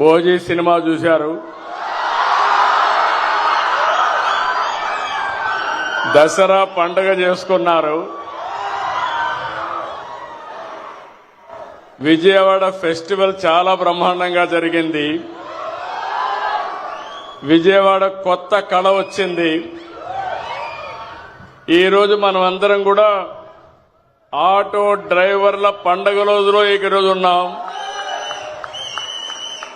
OG cinema చూశారు. దసరా పండగ చేసుకున్నారు. విజయవాడ ఫెస్టివల్ చాలా బ్రహ్మాండంగా జరిగింది. విజయవాడ కొత్త కళ వచ్చింది. ఈరోజు మనం అందరం కూడా ఆటో డ్రైవర్ల పండగ రోజులో ఈరోజు ఉన్నాం.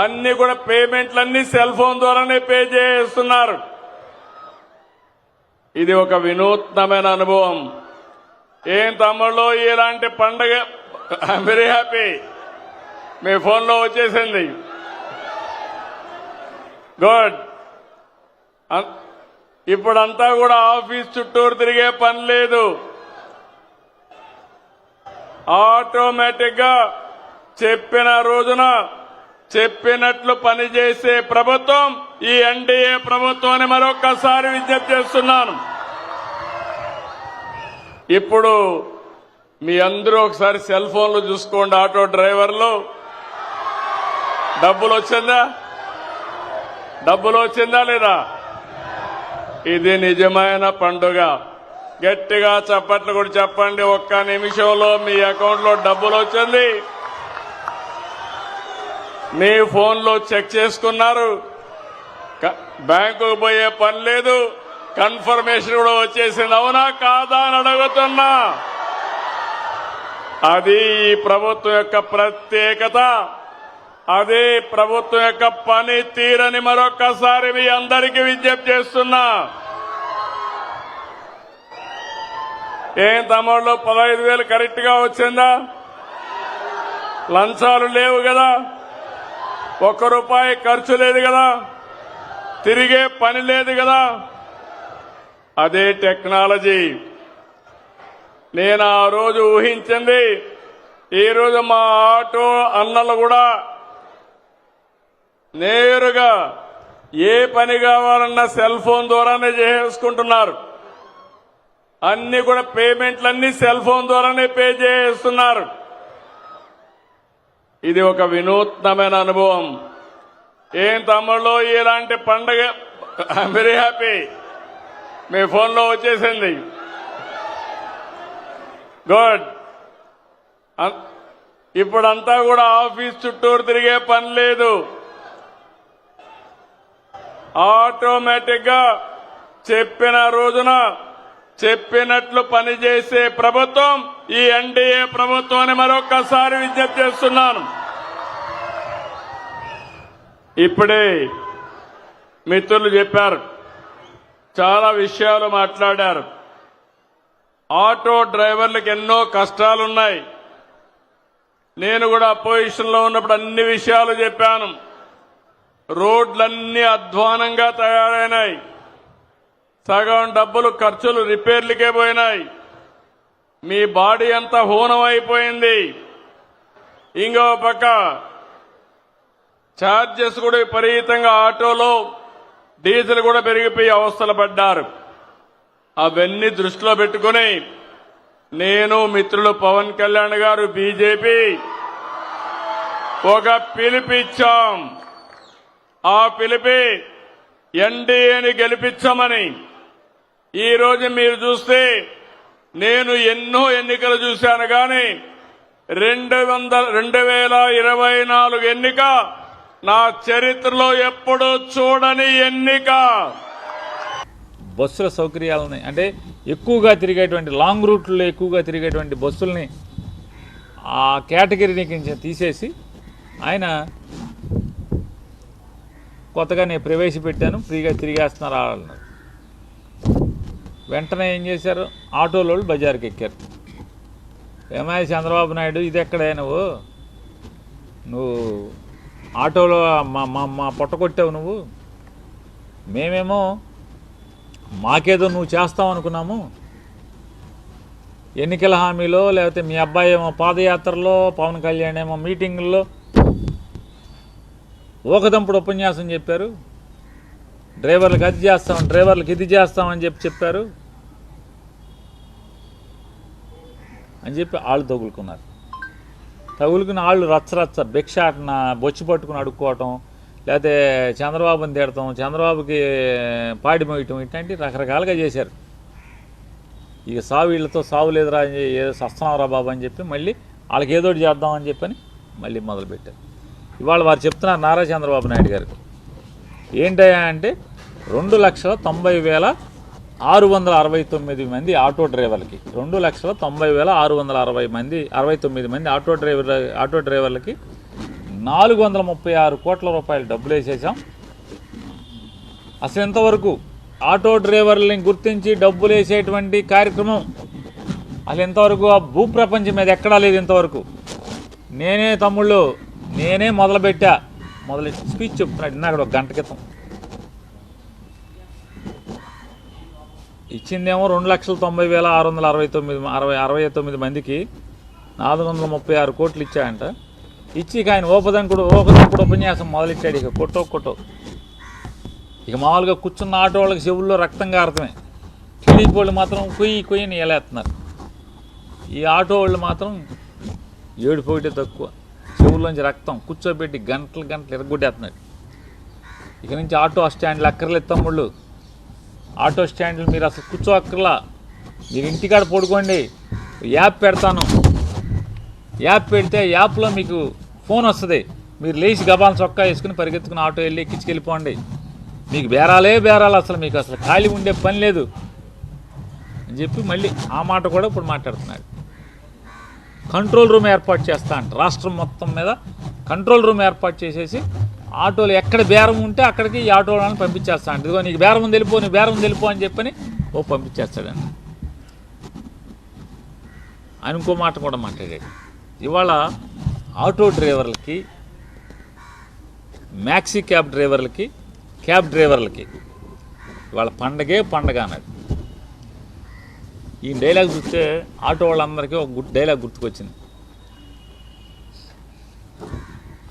అన్ని కూడా పేమెంట్లన్నీ సెల్ ఫోన్ ద్వారానే పే చేస్తున్నారు. ఇది ఒక వినూత్నమైన అనుభవం. ఏం తమ్ముళ్ళు ఇలాంటి పండగ ఐఎమ్ వెరీ హ్యాపీ మీ ఫోన్లో వచ్చేసింది. గుడ్ ఇప్పుడంతా కూడా ఆఫీస్ చుట్టూరు తిరిగే పని లేదు. ఆటోమేటిక్గా చెప్పిన రోజున చెప్పినట్లు పనిచేసే ప్రభుత్వం ఈ ఎన్డీఏ ప్రభుత్వం అని విజ్ఞప్తి చేస్తున్నాను. ఇప్పుడు మీ అందరూ ఒకసారి సెల్ ఫోన్లు చూసుకోండి ఆటో డ్రైవర్లు. డబ్బులు వచ్చిందా? డబ్బులు వచ్చిందా లేదా? ఇది నిజమైన పండుగ. గట్టిగా చప్పట్లు కూడా చెప్పండి ఒక్క నిమిషంలో మీ అకౌంట్లో డబ్బులు వచ్చింది. మీ ఫోన్లో చెక్ చేసుకున్నారు. బ్యాంకుకు పోయే పని లేదు. కన్ఫర్మేషన్ కూడా వచ్చేసింది. అవునా కాదా అని అడుగుతున్నా. అది ఈ ప్రభుత్వం యొక్క ప్రత్యేకత. అదే ప్రభుత్వం యొక్క పని తీరని మరొక్కసారి మీ అందరికీ విజ్ఞప్తి చేస్తున్నా. ఏం తమ్ముళ్ళు పదహైదు వేలు కరెక్ట్గా వచ్చిందా? లంచాలు లేవు కదా? ఒక్క రూపాయి ఖర్చు లేదు కదా. తిరిగే పని లేదు కదా. అదే టెక్నాలజీ. నేను ఆ రోజు ఊహించింది ఈ రోజు మా ఆటో అన్నలు కూడా నేరుగా ఏ పని కావాలన్నా సెల్ ఫోన్ ద్వారానే చేసుకుంటున్నారు అన్ని కూడా పేమెంట్లన్నీ సెల్ ఫోన్ ద్వారానే పే చేస్తున్నారు ఇది ఒక వినూత్నమైన అనుభవం. ఏం తమ్ముళ్ళు ఇలాంటి పండగ? ఐఎమ్ వెరీ హ్యాపీ మీ ఫోన్లో వచ్చేసింది. గుడ్ ఇప్పుడంతా కూడా ఆఫీస్ చుట్టూరు తిరిగే పని లేదు. ఆటోమేటిక్గా చెప్పిన రోజున చెప్పినట్లు పనిచేసే ప్రభుత్వం ఈ ఎన్డీఏ ప్రభుత్వం అని మరొక్కసారి విజ్ఞప్తి చేస్తున్నాను. ఇప్పుడే మిత్రులు చెప్పారు. చాలా విషయాలు మాట్లాడారు. ఆటో డ్రైవర్లకు ఎన్నో కష్టాలున్నాయి. నేను కూడా అపోజిషన్లో ఉన్నప్పుడు అన్ని విషయాలు చెప్పాను. రోడ్లన్నీ అధ్వానంగా తయారైనాయి. సగం డబ్బులు ఖర్చులు రిపేర్లకే పోయినాయి. మీ బాడీ అంతా హూనమైపోయింది. అయిపోయింది ఇంకో పక్క ఛార్జెస్ కూడా విపరీతంగా ఆటోలో డీజిల్ కూడా పెరిగిపోయి అవస్థలు పడ్డారు. అవన్నీ దృష్టిలో పెట్టుకుని నేను మిత్రులు పవన్ కళ్యాణ్ గారు బీజేపీ ఒక పిలిపిచ్చాం ఆ పిలిపి ఎన్డీఏని గెలిపించమని ఈరోజు మీరు చూస్తే నేను ఎన్నో ఎన్నికలు చూశాను కానీ రెండు వందల రెండు వేల ఇరవై నాలుగు ఎన్నిక నా చరిత్రలో ఎప్పుడూ చూడని ఎన్నిక. బస్సుల సౌకర్యాలని అంటే ఎక్కువగా తిరిగేటువంటి లాంగ్ రూట్లో ఎక్కువగా తిరిగేటువంటి బస్సుల్ని ఆ కేటగిరీని కొంచెం తీసేసి ఆయన కొత్తగా నేను ప్రవేశపెట్టాను ఫ్రీగా తిరిగేస్తున్నారు వాళ్ళని వెంటనే ఏం చేశారు? ఆటోలో వాళ్ళు బజార్కి ఎక్కారు. ఏమయ్య చంద్రబాబు నాయుడు ఇది ఎక్కడే నువ్వు? నువ్వు ఆటోలో మా మా మా పొట్ట కొట్టావు నువ్వు? మేమేమో మాకేదో నువ్వు చేస్తావు అనుకున్నాము. ఎన్నికల హామీలో లేకపోతే మీ అబ్బాయి ఏమో పాదయాత్రలో పవన్ కళ్యాణ్ ఏమో మీటింగుల్లో ఊకదంపుడు ఉపన్యాసం చెప్పారు. డ్రైవర్లకు అది చేస్తాం డ్రైవర్లకు ఇది చేస్తామని చెప్పి చెప్పారు. అని చెప్పి వాళ్ళు తగులుకున్నారు. తగులుకుని వాళ్ళు రచ్చరచ్చ భిక్షాటన బొచ్చి పట్టుకుని అడుక్కోవటం లేకపోతే చంద్రబాబుని తిడటం చంద్రబాబుకి పాడి మోయటం ఇట్లాంటి రకరకాలుగా చేశారు. ఇక సావు వీళ్ళతో సావు లేదురా అని ఏదో సస్తున్నారా బాబు అని చెప్పి మళ్ళీ వాళ్ళకి ఏదోటి చేద్దామని చెప్పని మళ్ళీ మొదలుపెట్టారు. ఇవాళ వారు చెప్తున్నారు నారా చంద్రబాబు నాయుడు గారు. ఏంటయ్యా అంటే రెండు లక్షల తొంభై వేల ఆరు వందల అరవై తొమ్మిది మంది ఆటో డ్రైవర్లకి. రెండు లక్షల తొంభై వేల ఆరు వందల అరవై మంది అరవై తొమ్మిది మంది ఆటో డ్రైవర్ ఆటో డ్రైవర్లకి నాలుగు వందల ముప్పై ఆరు కోట్ల రూపాయలు డబ్బులు వేసేసాం అసలు ఇంతవరకు ఆటో డ్రైవర్లని గుర్తించి డబ్బులు వేసేటువంటి కార్యక్రమం? అసలు ఇంతవరకు ఆ భూప్రపంచం మీద ఎక్కడా లేదు ఇంతవరకు. నేనే తమ్ముళ్ళు నేనే మొదలుపెట్టా. మొదలెట్టి స్పీచ్ చెప్తున్నాడు ఇందాక ఒక గంట క్రితం. ఇచ్చిందేమో రెండు లక్షల తొంభై వేల ఆరు వందల అరవై తొమ్మిది అరవై అరవై తొమ్మిది మందికి నాలుగు వందల ముప్పై ఆరు కోట్లు ఇచ్చాయంట. ఇచ్చి ఇక ఆయన ఓపదంకుడు ఓపదంకుడు ఉపన్యాసం మొదలెట్టాడు ఇక. కొట్టో కొట్టో. ఇక మామూలుగా కూర్చున్న ఆటో వాళ్ళకి చెవుల్లో రక్తం కారతమే టీడీపీ వాళ్ళు మాత్రం కొయ్యి కొయ్యి ఎలేస్తున్నారు ఈ ఆటో వాళ్ళు మాత్రం ఏడు పోయిటే తక్కువ. చెవుల్లోంచి రక్తం కూర్చోబెట్టి గంటలు గంటలు ఎరగొట్టేస్తున్నాడు. ఇక నుంచి ఆటో స్టాండ్లు అక్కర్లేదు తమ్ముళ్ళు. ఆటో స్టాండ్లు మీరు అసలు కూర్చో అక్కర్లా మీరు ఇంటికాడ పడుకోండి. యాప్ పెడతాను. యాప్ పెడితే యాప్లో మీకు ఫోన్ వస్తుంది. మీరు లేచి గబాలను చొక్కా వేసుకుని పరిగెత్తుకుని ఆటో వెళ్ళి ఎక్కించుకెళ్ళిపోండి. మీకు బేరాలే బేరాలు అసలు మీకు అసలు ఖాళీ ఉండే పని లేదు. అని చెప్పి మళ్ళీ ఆ మాట కూడా ఇప్పుడు మాట్లాడుతున్నాడు. కంట్రోల్ రూమ్ ఏర్పాటు చేస్తా అంట. రాష్ట్రం మొత్తం మీద కంట్రోల్ రూమ్ ఏర్పాటు చేసేసి ఆటోలు ఎక్కడ బేరం ఉంటే అక్కడికి ఈ ఆటో వాళ్ళని పంపించేస్తా అంట. ఇదిగో నీకు బేరం ఉంది వెళ్ళిపో బేరం ఉంది వెళ్ళిపో అని చెప్పని ఓ పంపించేస్తాడండి ఆయన ఇంకో మాట కూడా మాట్లాడాడు. ఇవాళ ఆటో డ్రైవర్లకి మ్యాక్సీ క్యాబ్ డ్రైవర్లకి క్యాబ్ డ్రైవర్లకి ఇవాళ పండగే పండగ అన్నాడు. ఈ డైలాగ్ చూస్తే ఆటో వాళ్ళందరికీ ఒక గుడ్ డైలాగ్ గుర్తుకొచ్చింది.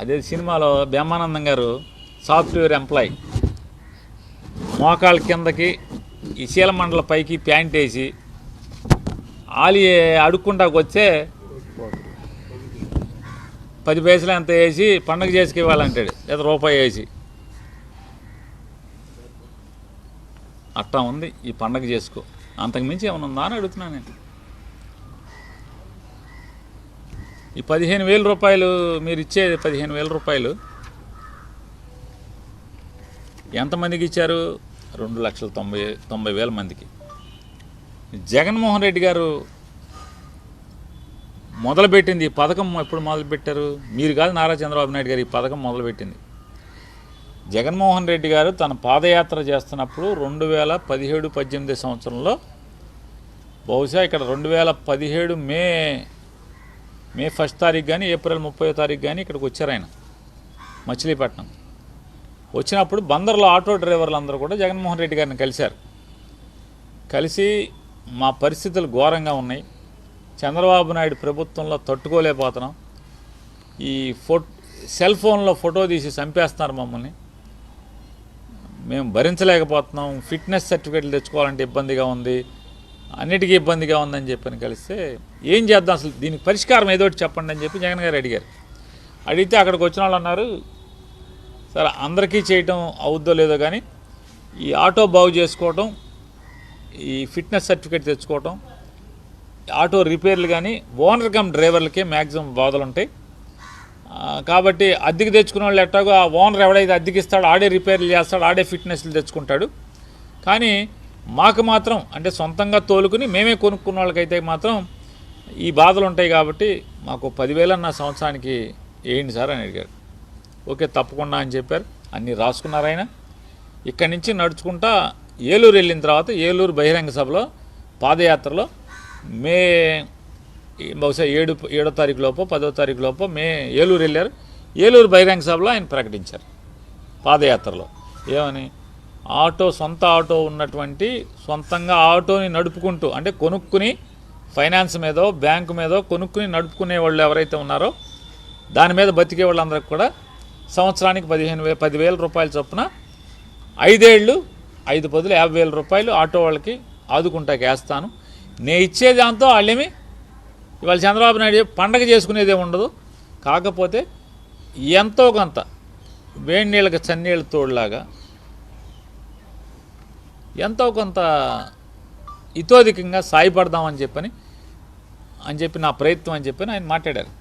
అదే సినిమాలో బ్రహ్మానందం గారు సాఫ్ట్వేర్ ఎంప్లాయ్. మోకాళ్ళ కిందకి ఈ శీలమండల పైకి ప్యాంట్ వేసి ఆలి అడుక్కుంటాకు వచ్చే పది పైసలు ఎంత వేసి పండగ చేసుకు ఇవ్వాలంటాడు లేదా రూపాయి వేసి. అట్టా ఉంది ఈ పండగ చేసుకో. అంతకుమించి ఏమైనా ఉందా అని అడుగుతున్నాను నేను. ఈ పదిహేను వేల రూపాయలు మీరు ఇచ్చే పదిహేను వేల రూపాయలు. ఎంతమందికి ఇచ్చారు? రెండు లక్షల తొంభై తొంభై వేల మందికి. జగన్మోహన్ రెడ్డి గారు మొదలుపెట్టింది ఈ పథకం ఎప్పుడు మొదలుపెట్టారు? మీరు కాదు నారా చంద్రబాబు నాయుడు గారు ఈ పథకం మొదలుపెట్టింది. జగన్మోహన్ రెడ్డి గారు తన పాదయాత్ర చేస్తున్నప్పుడు రెండు వేల పదిహేడు పద్దెనిమిది సంవత్సరంలో బహుశా ఇక్కడ రెండు వేల పదిహేడు మే మే ఫస్ట్ తారీఖు కానీ ఏప్రిల్ ముప్పై తారీఖు కానీ ఇక్కడికి వచ్చారు ఆయన మచిలీపట్నం. వచ్చినప్పుడు బందర్లో ఆటో డ్రైవర్లు అందరూ కూడా జగన్మోహన్ రెడ్డి గారిని కలిశారు. కలిసి మా పరిస్థితులు ఘోరంగా ఉన్నాయి. చంద్రబాబు నాయుడు ప్రభుత్వంలో తట్టుకోలేకపోతున్నాం. ఈ ఫోట్ సెల్ ఫోన్లో ఫోటో తీసి చంపేస్తున్నారు మమ్మల్ని. మేము భరించలేకపోతున్నాం ఫిట్నెస్ సర్టిఫికేట్లు తెచ్చుకోవాలంటే ఇబ్బందిగా ఉంది అన్నిటికీ ఇబ్బందిగా ఉందని చెప్పని కలిస్తే ఏం చేద్దాం అసలు? దీనికి పరిష్కారం ఏదో ఒకటి చెప్పండి అని చెప్పి జగన్ గారు అడిగారు. అడిగితే అక్కడికి వచ్చిన వాళ్ళు అన్నారు సరే అందరికీ చేయటం అవుద్దో లేదో కానీ ఈ ఆటో బాగు చేసుకోవటం ఈ ఫిట్నెస్ సర్టిఫికేట్ తెచ్చుకోవటం ఆటో రిపేర్లు కానీ ఓనర్ కమ్ డ్రైవర్లకే మ్యాక్సిమం బాధలు ఉంటాయి కాబట్టి అద్దెకి తెచ్చుకున్న వాళ్ళు ఎట్టాగో ఆ ఓనర్ ఎవడైతే అద్దెకి ఇస్తాడో ఆడే రిపేర్లు చేస్తాడు ఆడే ఫిట్నెస్లు తెచ్చుకుంటాడు. కానీ మాకు మాత్రం అంటే సొంతంగా తోలుకుని మేమే కొనుక్కున్న వాళ్ళకైతే మాత్రం ఈ బాధలు ఉంటాయి కాబట్టి మాకు పదివేలన్న సంవత్సరానికి వేయండి సార్ అని అడిగారు. ఓకే తప్పకుండా అని చెప్పారు. అన్నీ రాసుకున్నారు ఆయన. ఇక్కడి నుంచి నడుచుకుంటా ఏలూరు వెళ్ళిన తర్వాత ఏలూరు బహిరంగ సభలో పాదయాత్రలో మే బహుశా ఏడు ఏడో తారీఖు లోపో పదో తారీఖు లోపో మే ఏలూరు వెళ్ళారు. ఏలూరు బహిరంగ సభలో ఆయన ప్రకటించారు పాదయాత్రలో. ఏమని? ఆటో సొంత ఆటో ఉన్నటువంటి సొంతంగా ఆటోని నడుపుకుంటూ అంటే కొనుక్కుని ఫైనాన్స్ మీదో బ్యాంకు మీదో కొనుక్కుని నడుపుకునే వాళ్ళు ఎవరైతే ఉన్నారో దాని మీద బతికే వాళ్ళందరికి కూడా సంవత్సరానికి పదిహేను వే పదివేల రూపాయల చొప్పున ఐదేళ్ళు ఐదు పదులు యాభై వేల రూపాయలు ఆటో వాళ్ళకి ఆదుకుంటాకి వేస్తాను నేను ఇచ్చే దాంతో వాళ్ళేమి ఇవాళ చంద్రబాబు నాయుడు పండగ చేసుకునేదే ఉండదు. కాకపోతే ఎంతో కొంత వేడి నీళ్ళకి చన్నీళ్ళ తోడులాగా ఎంతో కొంత ఇతోధికంగా సాయపడదామని చెప్పని అని చెప్పి నా ప్రయత్నం అని చెప్పి ఆయన మాట్లాడారు.